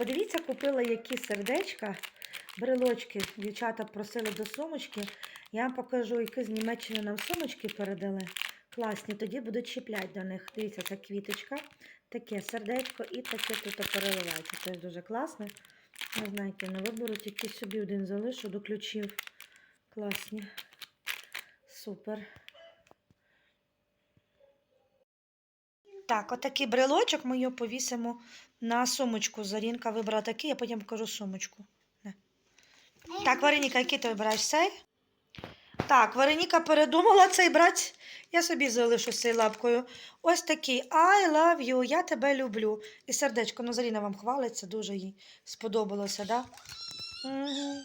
подивіться, купила які сердечка, брелочки. Дівчата просили до сумочки. Я вам покажу, які з Німеччини нам сумочки передали. Класні, тоді будуть чіпляти до них. Дивіться, це квіточка, таке сердечко і таке тут переливається. Це дуже класне. Не знаю, які не виберу, тільки собі один залишу до ключів. Класні. Супер. Так, отакий брелочок ми його повісимо на сумочку. Зарінка вибрала такий, я потім покажу сумочку. Не. Так, Вареніка, який ти вибираєш цей? Так, Вареніка передумала цей брати. Я собі залишу з лапкою. Ось такий I love you, я тебе люблю. І сердечко, ну Заріна вам хвалиться, дуже їй сподобалося, так? Да? Угу.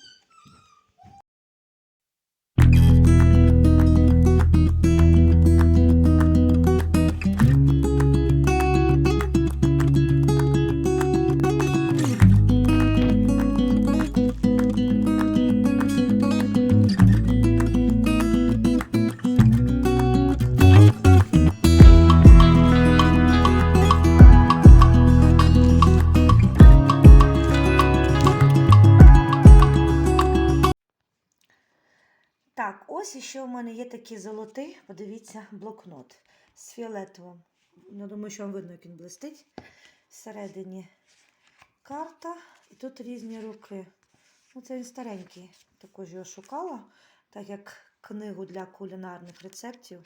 Ось іще у мене є такий золотий, подивіться, блокнот з фіолетовим. Я думаю, що вам видно, як він блистить. Всередині карта, і тут різні руки. Ну, це він старенький. Також його шукала, так як книгу для кулінарних рецептів.